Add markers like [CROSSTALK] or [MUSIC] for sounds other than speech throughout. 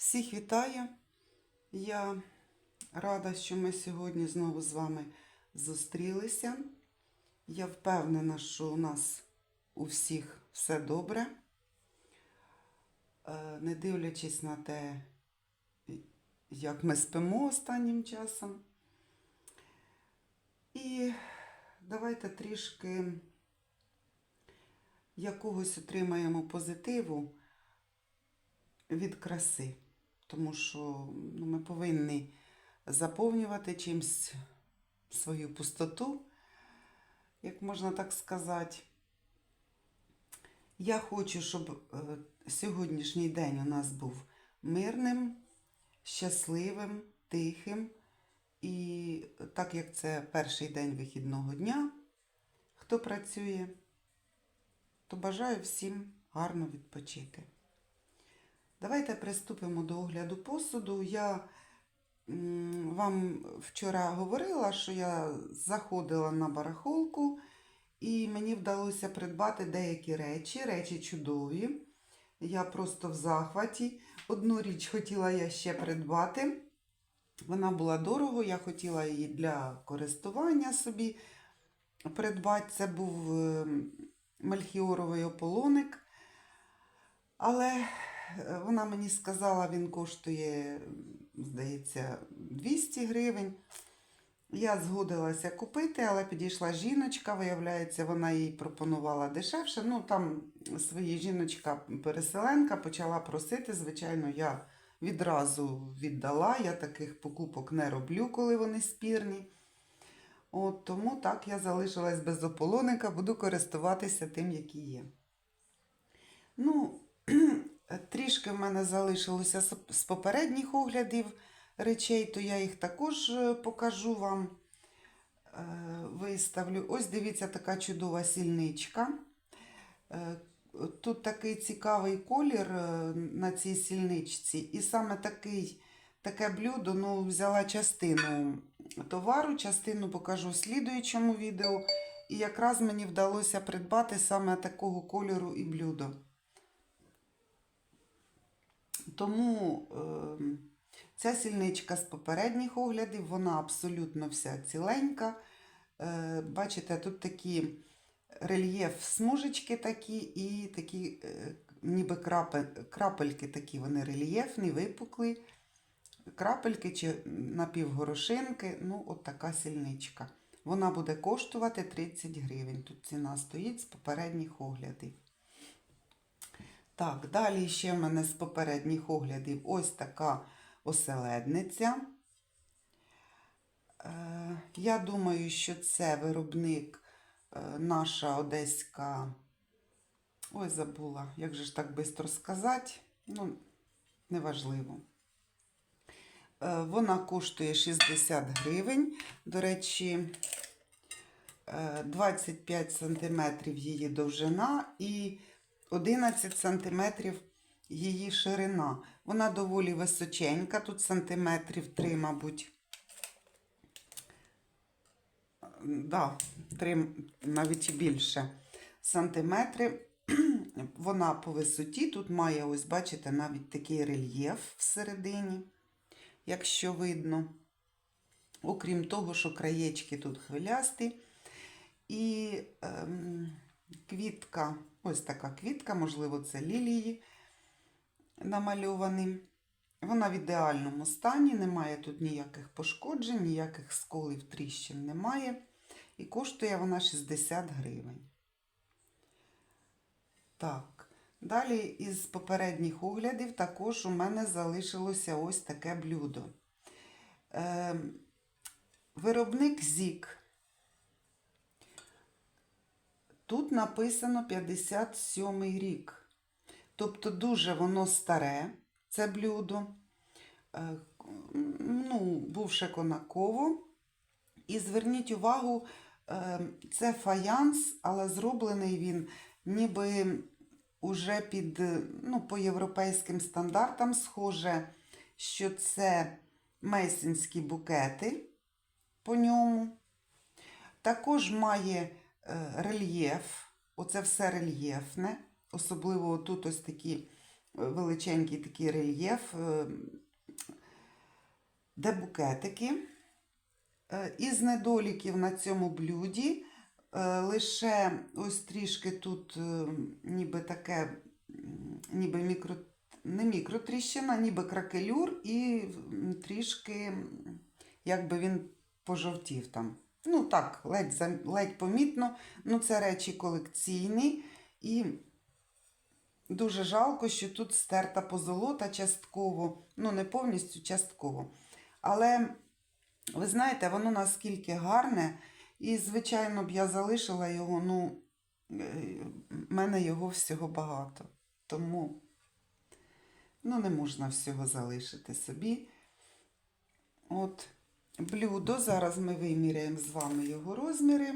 Всіх вітаю. Я рада, що ми сьогодні знову з вами зустрілися. Я впевнена, що у нас у всіх все добре. Е, Не дивлячись на те, як ми спимо останнім часом. І давайте трішки якогось отримаємо позитиву від краси. Тому що ну, ми повинні заповнювати чимсь свою пустоту, як можна так сказати. Я хочу, щоб е, сьогоднішній день у нас був мирним, щасливим, тихим. І так як це перший день вихідного дня, хто працює, то бажаю всім гарно відпочити. Давайте приступимо до огляду посуду. Я вам вчора говорила, що я заходила на барахолку і мені вдалося придбати деякі речі, речі чудові. Я просто в захваті. Одну річ хотіла я ще придбати. Вона була дорого, я хотіла її для користування собі придбати. Це був е, мельхіоровий ополоник. Але вона мені сказала, він коштує, здається, 200 гривень. Я згодилася купити, але підійшла жіночка, виявляється, вона їй пропонувала дешевше. Ну, там своя жіночка-переселенка почала просити. Звичайно, я відразу віддала. Я таких покупок не роблю, коли вони спірні. От, тому так я залишилась без ополоника, буду користуватися тим, який є. Ну, трішки в мене залишилося з- попередніх оглядів речей, то я їх також е, покажу вам, е, виставлю. Ось дивіться, така чудова сільничка. Е, Тут такий цікавий колір на цій сільничці, і саме такий, таке блюдо ну, взяла частину товару, частину покажу в слідуючому відео. І якраз мені вдалося придбати саме такого кольору і блюдо. Тому е, ця сільничка з попередніх оглядів, вона абсолютно вся ціленька. Е, бачите, тут такі рельєф смужечки такі і такі е, ніби крапель, крапельки такі, вони рельєфні, випуклі. Крапельки чи напівгорошинки, ну, от така сільничка. Вона буде коштувати 30 гривень. Тут ціна стоїть з попередніх оглядів. Так, далі ще в мене з попередніх оглядів ось така оселедниця. Е, я думаю, що це виробник е, наша одеська. Ой, забула, як же ж так швидко сказати. Ну, неважливо. Е, Вона коштує 60 гривень. До речі, е, 25 см її довжина і 11 см її ширина. Вона доволі височенька, тут сантиметрів 3, мабуть. Да, 3, навіть більше сантиметри. [CLEARS THROAT] Вона по висоті. Тут має, ось, бачите, навіть такий рельєф всередині, якщо видно. Окрім того, що краєчки тут хвилясті. І ем, квітка, ось така квітка, можливо, це лілії намальовані. Вона в ідеальному стані, немає тут ніяких пошкоджень, ніяких сколів, тріщин немає. І коштує вона 60 гривень. Так, далі із попередніх оглядів також у мене залишилося ось таке блюдо. Е, виробник ЗІК. Тут написано 57 рік. Тобто дуже воно старе, це блюдо. Е, ну, бувше конаково. І зверніть увагу, е, це фаянс, але зроблений він ніби уже під, ну, по європейським стандартам схоже, що це мейсинські букети по ньому. Також має рельєф, оце все рельєфне, особливо тут ось такі величенький такий рельєф, е, де букетики. Е, Із недоліків на цьому блюді е, лише ось трішки тут е, ніби таке, ніби мікро, не мікротріщина, ніби кракелюр, і трішки, якби він пожовтів там. Ну так, ледь, ледь помітно. Ну, це речі колекційні. І дуже жалко, що тут стерта позолота частково, ну не повністю частково. Але ви знаєте, воно наскільки гарне, і, звичайно, б я залишила його, ну, е, в мене його всього багато. Тому ну, не можна всього залишити собі. От блюдо. Зараз ми виміряємо з вами його розміри.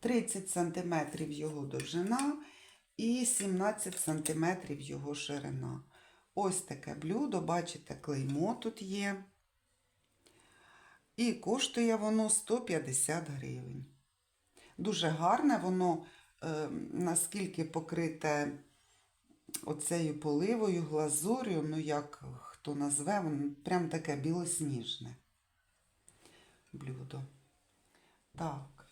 30 см його довжина і 17 см його ширина. Ось таке блюдо, бачите, клеймо тут є. І коштує воно 150 гривень. Дуже гарне, воно е, наскільки покрите оцею поливою, глазур'ю, ну як хто назве, воно прям таке білосніжне блюдо. Так.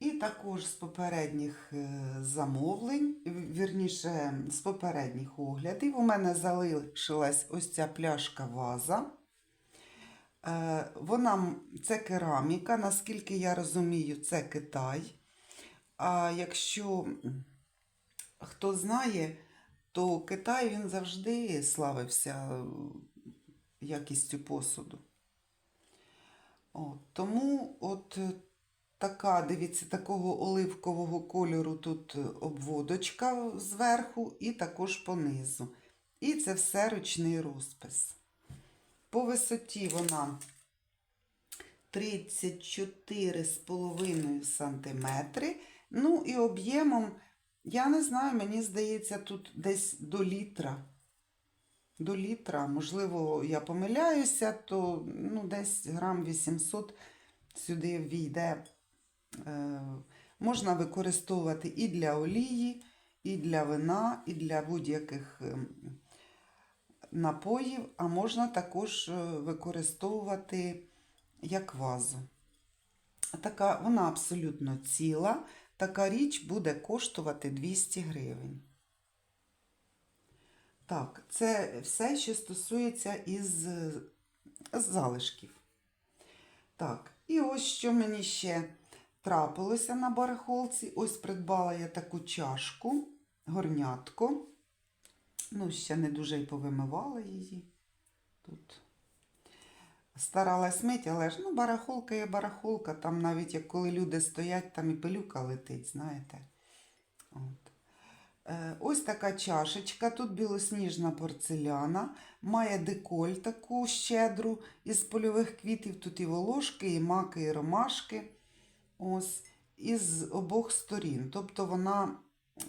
І також з попередніх е, замовлень, вірніше, з попередніх оглядів, у мене залишилась ось ця пляшка ваза. Е, Вона це кераміка, наскільки я розумію, це Китай. А якщо хто знає, то Китай він завжди славився е, якістю посуду. От, тому от е, така, дивіться, такого оливкового кольору тут е, обводочка зверху і також понизу. І це все ручний розпис. По висоті вона 34,5 см. Ну і об'ємом, я не знаю, мені здається, тут десь до літра. До літра, можливо, я помиляюся, то ну, десь грам 800 сюди війде. Е, можна використовувати і для олії, і для вина, і для будь-яких ем, напоїв, а можна також е, використовувати як вазу. Така, вона абсолютно ціла. Така річ буде коштувати 200 гривень. Так, це все, що стосується із залишків. Так, і ось що мені ще трапилося на барахолці. Ось придбала я таку чашку, горнятко. Ну, ще не дуже й повимивала її. Тут старалась мити, але ж ну, барахолка є барахолка. Там навіть як коли люди стоять, там і пилюка летить, знаєте. От. Е, Ось така чашечка, тут білосніжна порцеляна, має деколь таку щедру із польових квітів. Тут і волошки, і маки, і ромашки. Ось, із обох сторін. Тобто вона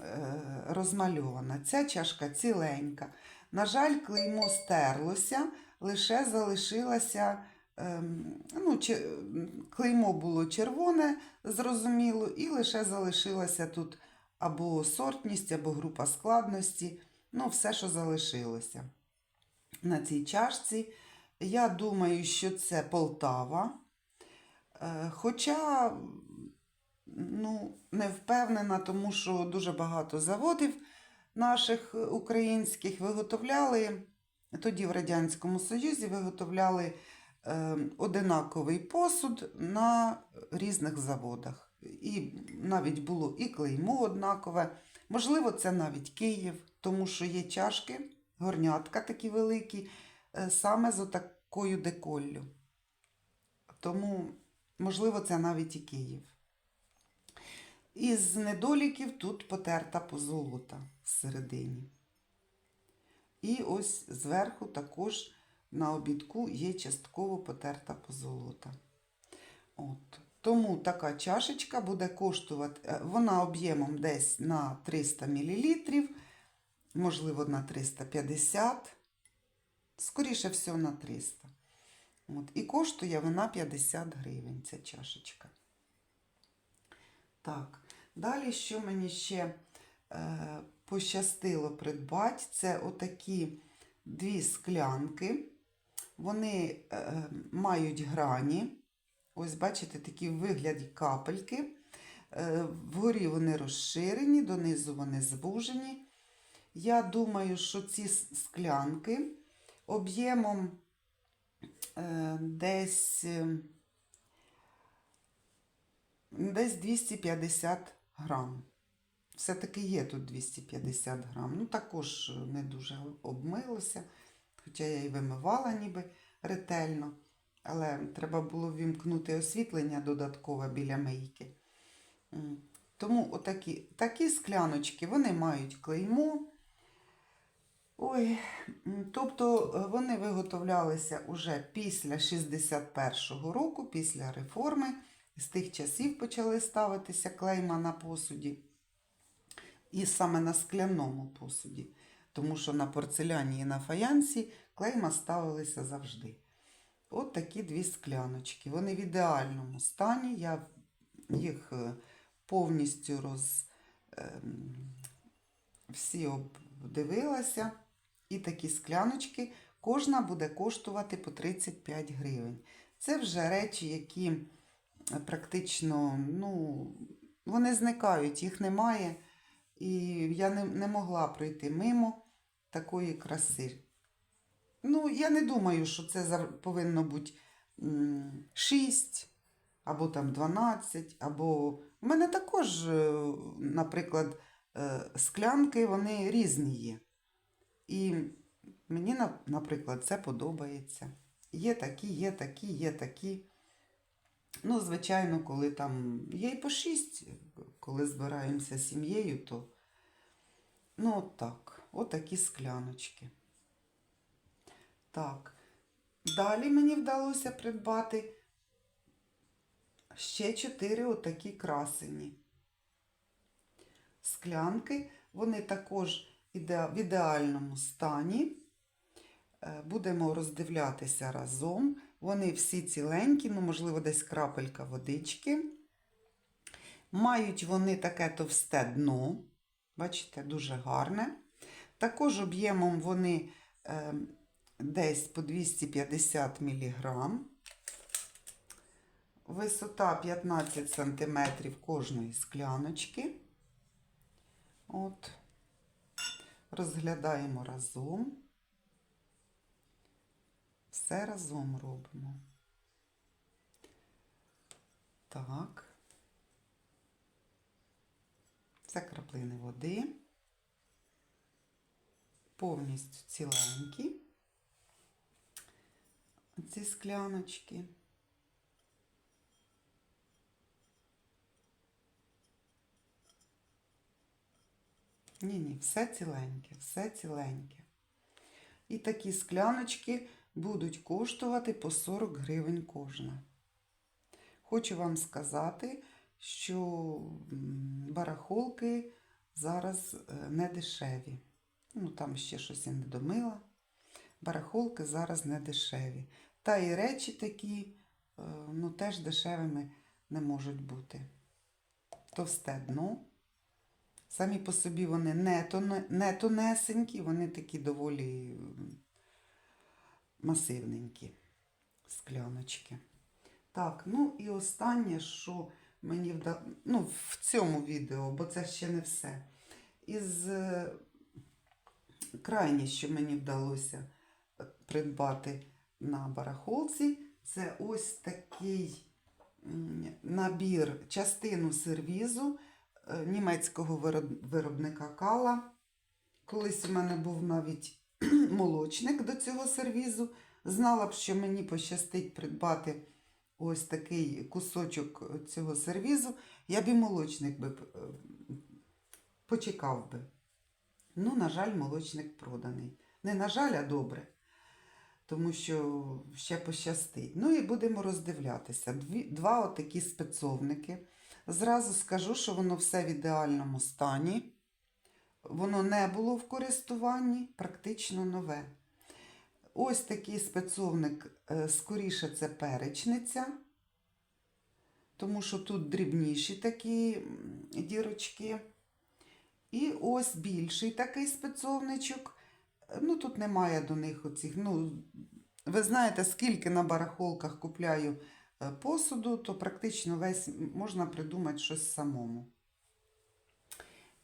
е, розмальована. Ця чашка ціленька. На жаль, клеймо стерлося, лише залишилася. ем, ну, клеймо було червоне, зрозуміло, і лише залишилася тут або сортність, або група складності. Ну, все, що залишилося на цій чашці. Я думаю, що це Полтава. Е, Хоча ну, не впевнена, тому що дуже багато заводів наших українських виготовляли, тоді в Радянському Союзі виготовляли е, одинаковий посуд на різних заводах. І навіть було і клеймо однакове. Можливо, це навіть Київ, тому що є чашки, горнятка такі великі, е, саме з отакою деколлю. Тому, можливо, це навіть і Київ. Із недоліків тут потерта позолота всередині. І ось зверху також на обідку є частково потерта позолота. От. Тому така чашечка буде коштувати, е, вона об'ємом десь на 300 мл, можливо, на 350, скоріше всього на 300. От. І коштує вона 50 гривень, ця чашечка. Так, далі що мені ще е, пощастило придбати. Це отакі дві склянки. Вони е, мають грані. Ось, бачите, такі в вигляді капельки. Е, вгорі вони розширені, донизу вони звужені. Я думаю, що ці склянки об'ємом е, десь, е, десь 250 грам. Все-таки є тут 250 грам. Ну, також не дуже обмилося, хоча я і вимивала ніби ретельно. Але треба було вімкнути освітлення додаткове біля мийки. Тому отакі такі скляночки вони мають клеймо. Ой, тобто е, вони виготовлялися уже після 61-го року, після реформи. З тих часів почали ставитися клейма на посуді. І саме на скляному посуді. Тому що на порцеляні і на фаянсі клейма ставилися завжди. От такі дві скляночки. Вони в ідеальному стані. Я їх е, повністю роз, ем, всі обдивилася. І такі скляночки кожна буде коштувати по 35 гривень. Це вже речі, які практично ну, вони зникають, їх немає. І я не, не могла пройти мимо такої краси. Ну, я не думаю, що це повинно бути 6 або там 12, або. У мене також, е, наприклад, е, склянки вони різні є. І мені, наприклад, це подобається. Є такі, є такі, є такі. Ну, звичайно, коли там є і по 6, коли збираємося з сім'єю, то ну, от так, от такі скляночки. Так. Далі мені вдалося придбати ще чотири отакі красені. Склянки, вони також в ідеальному стані. Е, Будемо роздивлятися разом. Вони всі ціленькі, ну, можливо, десь крапелька водички. Мають вони таке товсте дно. Бачите, дуже гарне. Також об'ємом вони е, десь по 250 мг. Висота 15 см кожної скляночки. От. Розглядаємо разом. Все разом робимо. Так. Це краплини води. Повністю ціленькі. Ці скляночки. Ні, ні, все ціленьке, все ціленьке. І такі скляночки будуть коштувати по 40 гривень кожна. Хочу вам сказати, що барахолки зараз е, не дешеві. Ну, там ще щось я не домила. Барахолки зараз не дешеві. Та і речі такі, е, ну, теж дешевими не можуть бути. Товсте дно. Самі по собі вони не, тоне- не тонесенькі, вони такі доволі масивненькі скляночки. Так, ну і останнє, що мені вдалося, ну, в цьому відео, бо це ще не все. Із е, крайнє, що мені вдалося е, придбати на барахолці, це ось такий набір, частину сервізу е, німецького виробника Кала. Колись у мене був навіть [CLEARS THROAT] молочник до цього сервізу. Знала б, що мені пощастить придбати ось такий кусочок цього сервізу, я б і молочник би е, почекав би. Ну, на жаль, молочник проданий. Не на жаль, а добре. Тому що ще пощастить. Ну і будемо роздивлятися. Дві, два отакі спецовники. Зразу скажу, що воно все в ідеальному стані. Воно не було в користуванні, практично нове. Ось такий спецовник, е, скоріше це перечниця, тому що тут дрібніші такі дірочки. І ось більший такий спецовничок. Ну, тут немає до них оцих. Ну, ви знаєте, скільки на барахолках купляю е, посуду, то практично весь можна придумати щось самому.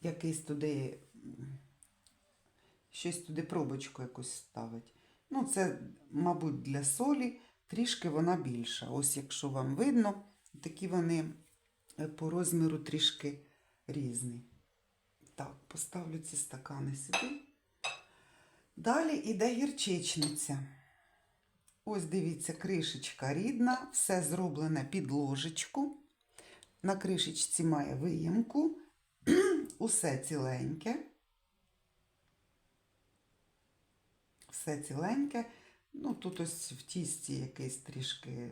Якийсь туди, щось туди пробочку якусь ставить. Ну, це, мабуть, для солі, трішки вона більша. Ось, якщо вам видно, такі вони е, по розміру трішки різні. Так, поставлю ці стакани сюди. Далі іде гірчичниця. Ось дивіться, кришечка рідна, все зроблене під ложечку. На кришечці має виємку, [CLEARS THROAT] усе ціленьке. Все ціленьке. Ну, тут ось в тісті якийсь трішки,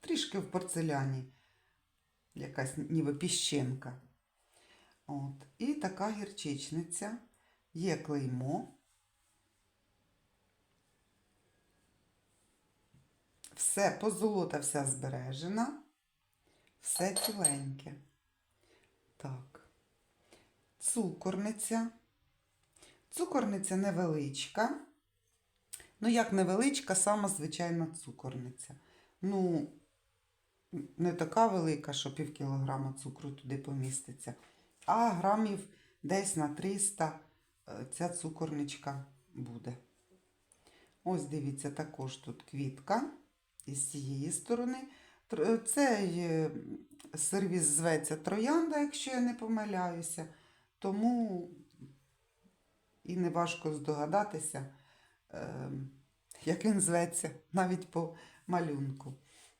трішки в порцеляні, якась ніби піщинка. От. І така гірчичниця. Є клеймо. Все, позолота вся збережена. Все ціленьке. Так. Цукорниця. Цукорниця невеличка. Ну, як невеличка, сама звичайна цукорниця. Ну, не така велика, що пів кілограма цукру туди поміститься, а грамів десь на 300 е, ця цукорничка буде. Ось дивіться, також тут квітка із цієї сторони. Цей е, сервіс зветься троянда, якщо я не помиляюся. Тому і не важко здогадатися, е, як він зветься, навіть по малюнку.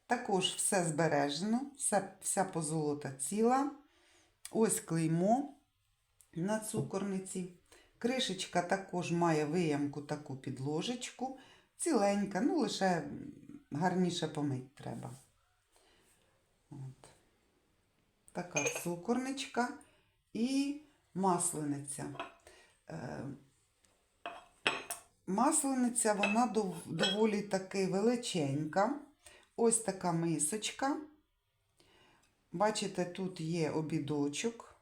Також все збережено, все, вся позолота ціла. Ось клеймо на цукорниці. Кришечка також має виямку таку підложечку. Ціленька, ну лише гарніше помить треба. От. Така цукорничка і маслениця. Е, Маслениця, вона дов- доволі таки величенька. Ось така мисочка. Бачите, тут є обідочок.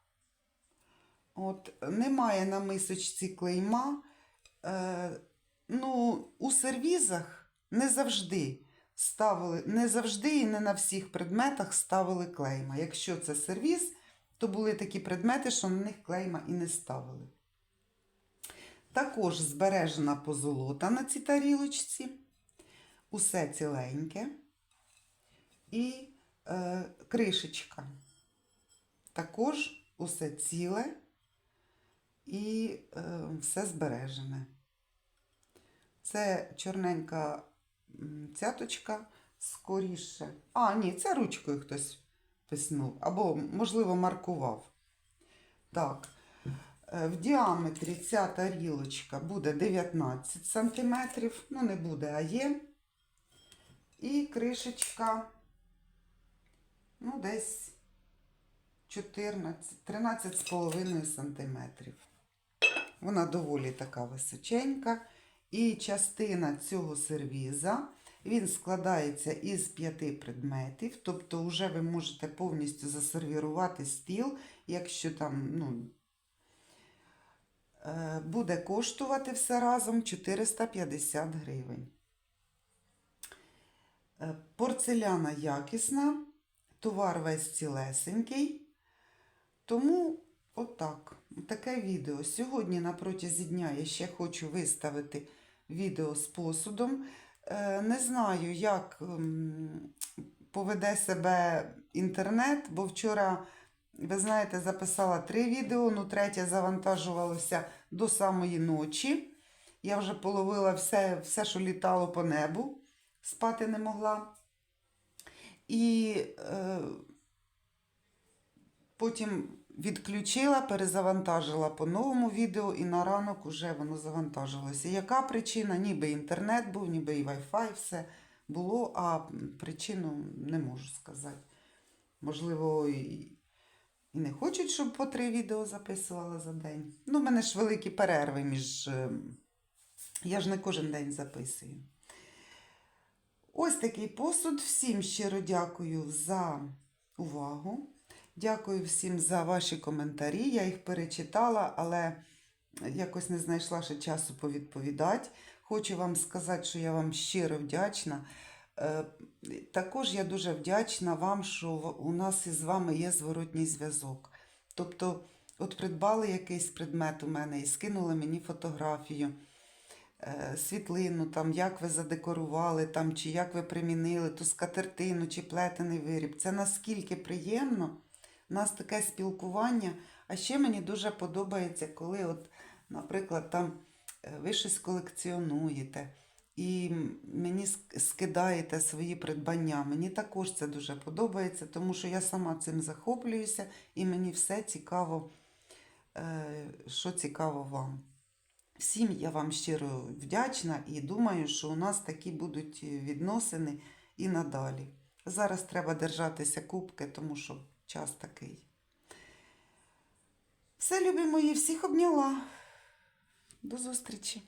От, немає на мисочці клейма. Е, ну, у сервізах не завжди ставили, не завжди і не на всіх предметах ставили клейма. Якщо це сервіз, то були такі предмети, що на них клейма і не ставили. Також збережена позолота на цій тарілочці. Усе ціленьке. І е, кришечка. Також усе ціле і е, все збережене. Це чорненька цяточка скоріше. А, ні, це ручкою хтось писнув. Або, можливо, маркував. Так. Е, В діаметрі ця тарілочка буде 19 см. Ну, не буде, а є. І кришечка, ну, десь 14, 13,5 см. Вона доволі така височенька. І частина цього сервіза, він складається із п'яти предметів. Тобто, вже ви можете повністю засервірувати стіл, якщо там, ну, Е, буде коштувати все разом 450 гривень. Е, Порцеляна якісна, товар весь цілесенький. Тому отак, таке відео. Сьогодні на протязі дня я ще хочу виставити відео з посудом. Е, Не знаю, як поведе себе інтернет, бо вчора ви знаєте, записала три відео, ну третє завантажувалося до самої ночі. Я вже половила все, все, що літало по небу, спати не могла. І е, потім відключила, перезавантажила по новому відео, і на ранок уже воно завантажилося. Яка причина? Ніби інтернет був, ніби і Wi-Fi, все було, а причину не можу сказати. Можливо, і і не хочуть, щоб по три відео записувала за день. Ну, в мене ж великі перерви між. е, Я ж не кожен день записую. Ось такий посуд. Всім щиро дякую за увагу. Дякую всім за ваші коментарі. Я їх перечитала, але якось не знайшла ще часу повідповідати. Хочу вам сказати, що я вам щиро вдячна. Е, Також я дуже вдячна вам, що у нас із вами є зворотній зв'язок. Тобто, от придбали якийсь предмет у мене і скинули мені фотографію, е, світлину, там, як ви задекорували, там, чи як ви примінили ту скатертину, чи плетений виріб. Це наскільки приємно. У нас таке спілкування. А ще мені дуже подобається, коли, от, наприклад, там е, ви щось колекціонуєте і мені скидаєте свої придбання. Мені також це дуже подобається, тому що я сама цим захоплююся і мені все цікаво, е, що цікаво вам. Всім я вам щиро вдячна і думаю, що у нас такі будуть відносини і надалі. Зараз треба держатися кубки, тому що час такий. Все, любі мої, всіх обняла. До зустрічі!